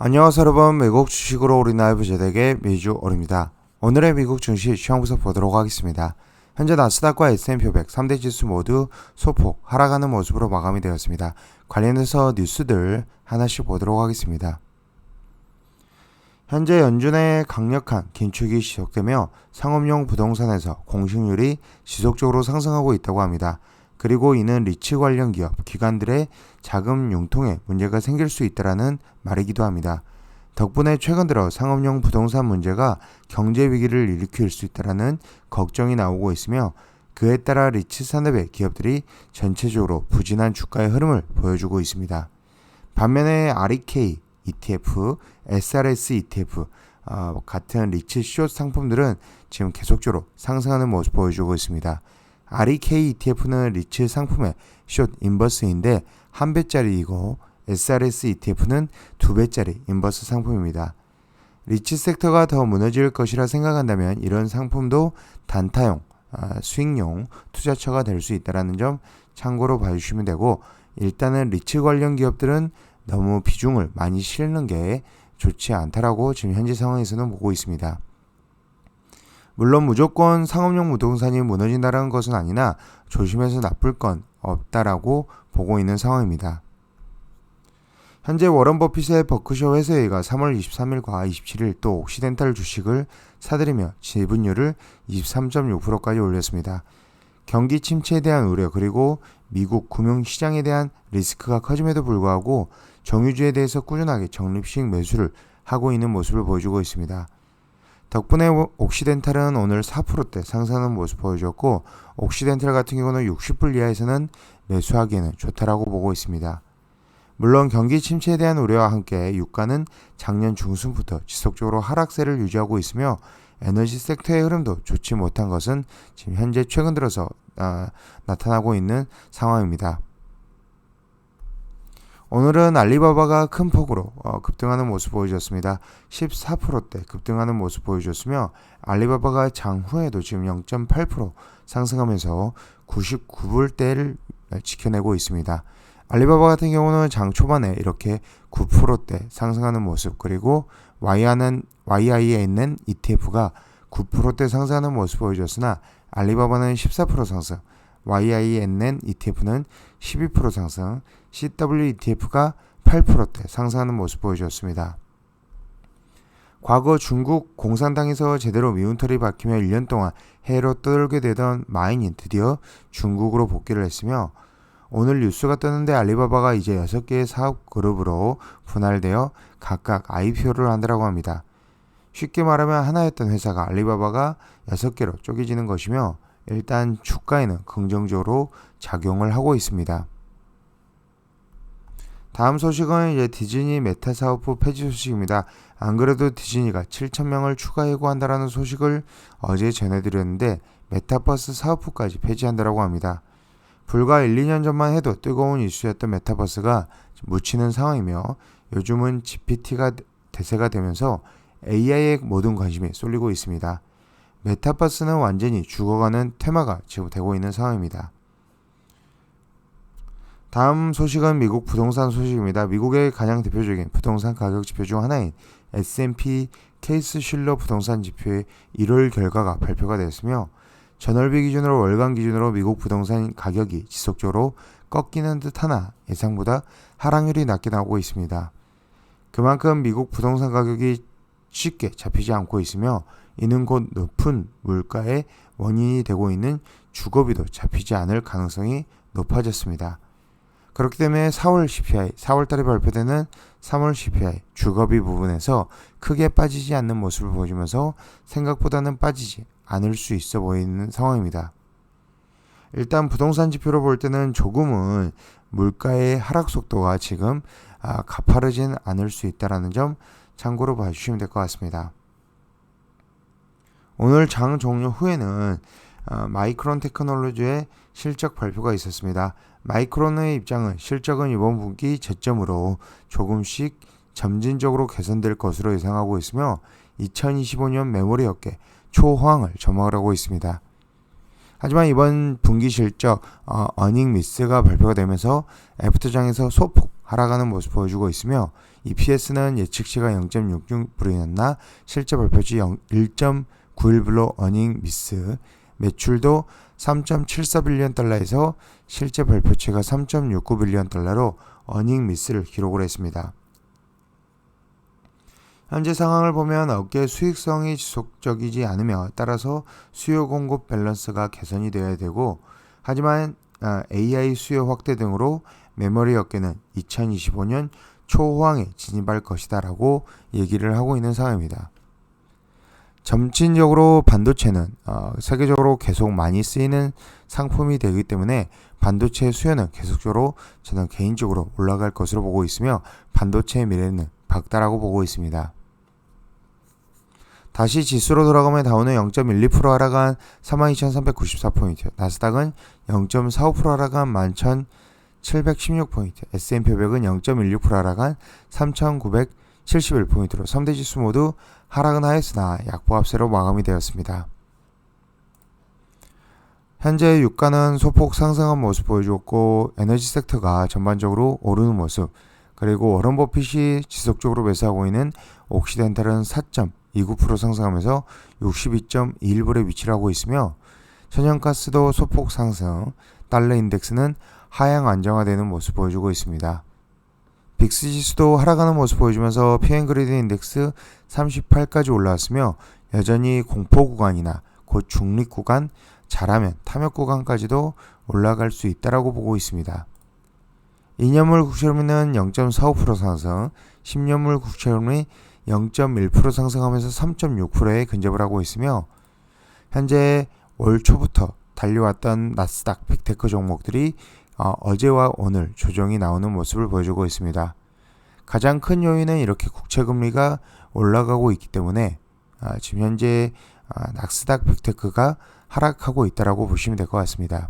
안녕하세요 여러분 미국 주식으로 우리 나이브 제덱의 미주얼입니다. 오늘의 미국 증시 시황 분석 보도록 하겠습니다. 현재 나스닥과 S&P 500 3대 지수 모두 소폭 하락하는 모습으로 마감이 되었습니다. 관련해서 뉴스들 하나씩 보도록 하겠습니다. 현재 연준의 강력한 긴축이 지속되며 상업용 부동산에서 공식률이 지속적으로 상승하고 있다고 합니다. 그리고 이는 리츠 관련 기업, 기관들의 자금 융통에 문제가 생길 수 있다라는 말이기도 합니다. 덕분에 최근 들어 상업용 부동산 문제가 경제 위기를 일으킬 수 있다라는 걱정이 나오고 있으며 그에 따라 리츠 산업의 기업들이 전체적으로 부진한 주가의 흐름을 보여주고 있습니다. 반면에 REK ETF, SRS ETF 어, 같은 리츠 숏 상품들은 지금 계속적으로 상승하는 모습 보여주고 있습니다. REK ETF는 리츠 상품의 숏 인버스인데 한 배짜리이고 SRS ETF는 두 배짜리 인버스 상품입니다. 리츠 섹터가 더 무너질 것이라 생각한다면 이런 상품도 단타용, 아, 수익용 투자처가 될 수 있다는 점 참고로 봐주시면 되고 일단은 리츠 관련 기업들은 너무 비중을 많이 실는 게 좋지 않다라고 지금 현재 상황에서는 보고 있습니다. 물론 무조건 상업용 부동산이 무너진다는 것은 아니나 조심해서 나쁠 건 없다라고 보고 있는 상황입니다. 현재 워런 버핏의 버크셔 회사회가 3월 23일과 27일 또 옥시덴탈 주식을 사들이며 지분율을 23.6%까지 올렸습니다. 경기 침체에 대한 우려 그리고 미국 금융시장에 대한 리스크가 커짐에도 불구하고 정유주에 대해서 꾸준하게 적립식 매수를 하고 있는 모습을 보여주고 있습니다. 덕분에 옥시덴탈은 오늘 4%대 상승하는 모습 보여줬고 옥시덴탈 같은 경우는 60불 이하에서는 매수하기에는 좋다라고 보고 있습니다. 물론 경기 침체에 대한 우려와 함께 유가는 작년 중순부터 지속적으로 하락세를 유지하고 있으며 에너지 섹터의 흐름도 좋지 못한 것은 지금 현재 최근 들어서 아, 나타나고 있는 상황입니다. 오늘은 알리바바가 큰 폭으로 어, 급등하는 모습 보여줬습니다. 14%대 급등하는 모습 보여줬으며 알리바바가 장후에도 지금 0.8% 상승하면서 99불대를 지켜내고 있습니다. 알리바바 같은 경우는 장 초반에 이렇게 9%대 상승하는 모습 그리고 YI는, YI에 있는 ETF가 9%대 상승하는 모습 보여줬으나 알리바바는 14% 상승 YINN ETF는 12% 상승, CWETF가 8%대 상승하는 모습 보여주었습니다. 과거 중국 공산당에서 제대로 미운털이 박히며 1년 동안 해로 떠돌게 되던 마인이 드디어 중국으로 복귀를 했으며 오늘 뉴스가 떴는데 알리바바가 이제 6개의 사업 그룹으로 분할되어 각각 IPO를 한다고 합니다. 쉽게 말하면 하나였던 회사가 알리바바가 6개로 쪼개지는 것이며 일단 주가에는 긍정적으로 작용을 하고 있습니다. 다음 소식은 이제 디즈니 메타 사업부 폐지 소식입니다. 안 그래도 디즈니가 7,000명을 추가 해고한다라는 소식을 어제 전해드렸는데 메타버스 사업부까지 폐지한다라고 합니다. 불과 1, 2년 전만 해도 뜨거운 이슈였던 메타버스가 묻히는 상황이며 요즘은 GPT가 대세가 되면서 AI에 모든 관심이 쏠리고 있습니다. 메타버스는 완전히 죽어가는 테마가 지금 되고 있는 상황입니다. 다음 소식은 미국 부동산 소식입니다. 미국의 가장 대표적인 부동산 가격 지표 중 하나인 S&P 케이스 실러 부동산 지표의 1월 결과가 발표가 되었으며 전월비 기준으로 월간 기준으로 미국 부동산 가격이 지속적으로 꺾이는 듯 하나 예상보다 하락률이 낮게 나오고 있습니다. 그만큼 미국 부동산 가격이 쉽게 잡히지 않고 있으며 이는 곧 높은 물가의 원인이 되고 있는 주거비도 잡히지 않을 가능성이 높아졌습니다. 그렇기 때문에 4월 CPI, 4월 달에 발표되는 3월 CPI 주거비 부분에서 크게 빠지지 않는 모습을 보여주면서 생각보다는 빠지지 않을 수 있어 보이는 상황입니다. 일단 부동산 지표로 볼 때는 조금은 물가의 하락 속도가 지금 아, 가파르진 않을 수 있다는 점 참고로 봐주시면 될 것 같습니다. 오늘 장 종료 후에는 어, 마이크론 테크놀로지의 실적 발표가 있었습니다. 마이크론의 입장은 실적은 이번 분기 저점으로 조금씩 점진적으로 개선될 것으로 예상하고 있으며 2025년 메모리 업계 초호황을 전망을 하고 있습니다. 하지만 이번 분기 실적 어, 어닝 미스가 발표가 되면서 애프터장에서 소폭 하락하는 모습 보여주고 있으며 EPS는 예측치가 0.66불이었나 실제 발표치 1.91불로 어닝 미스 매출도 3.74빌리언 달러에서 실제 발표치가 3.69빌리언 달러로 어닝 미스를 기록을 했습니다. 현재 상황을 보면 업계 수익성이 지속적이지 않으며 따라서 수요 공급 밸런스가 개선이 되어야 되고 하지만 아, AI 수요 확대 등으로 메모리 업계는 2025년 초호황에 진입할 것이다라고 얘기를 하고 있는 상황입니다. 점진적으로 반도체는 어, 세계적으로 계속 많이 쓰이는 상품이 되기 때문에 반도체 수요는 계속적으로 저는 개인적으로 올라갈 것으로 보고 있으며 반도체의 미래는 밝다라고 보고 있습니다. 다시 지수로 돌아가면 다우는 0.12% 하락한 42,394포인트, 나스닥은 0.45% 하락한 11,716포인트, S&P 500은 0.16% 하락한 3,971포인트로 3대 지수 모두 하락은 하였으나 약보합세로 마감이 되었습니다. 현재 유가는 소폭 상승한 모습 보여주었고 에너지 섹터가 전반적으로 오르는 모습 그리고 워런 버핏이 지속적으로 매수하고 있는 옥시덴탈은 4.29% 상승하면서 62.21불에 위치를 하고 있으며 천연가스도 소폭 상승 달러 인덱스는 하향 안정화되는 모습 보여주고 있습니다. 빅스 지수도 하락하는 모습 보여주면서 피엔그리드 인덱스 38까지 올라왔으며 여전히 공포 구간이나 곧 중립 구간 잘하면 탐욕 구간까지도 올라갈 수 있다라고 보고 있습니다. 2년물 국채금리는 0.45% 상승, 10년물 국채금리 0.1% 상승하면서 3.6%에 근접을 하고 있으며 현재 올 초부터 달려왔던 나스닥 빅테크 종목들이 어, 어제와 오늘 조정이 나오는 모습을 보여주고 있습니다. 가장 큰 요인은 이렇게 국채 금리가 올라가고 있기 때문에 아, 지금 현재 아, 낙스닥 빅테크가 하락하고 있다라고 보시면 될 것 같습니다.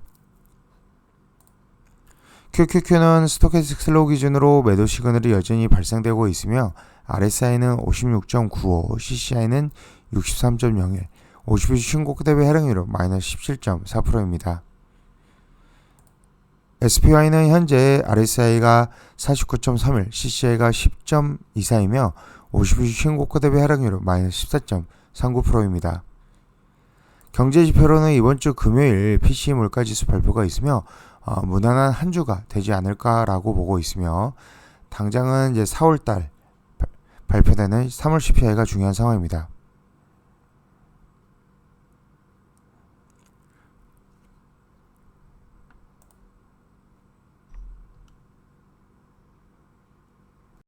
QQQ는 스토캐스틱 슬로우 기준으로 매도 시그널이 여전히 발생되고 있으며 RSI는 56.95, CCI는 63.01, 50주 신고가 대비 하락률은 마이너스 17.4%입니다. SPY는 현재 RSI가 49.31, CCI가 10.24이며 50주 신고가 대비 하락률은 마이너스 14.39%입니다. 경제 지표로는 이번 주 금요일 PCE 물가지수 발표가 있으며 어, 무난한 한 주가 되지 않을까라고 보고 있으며 당장은 이제 4월달 발표되는 3월 CPI가 중요한 상황입니다.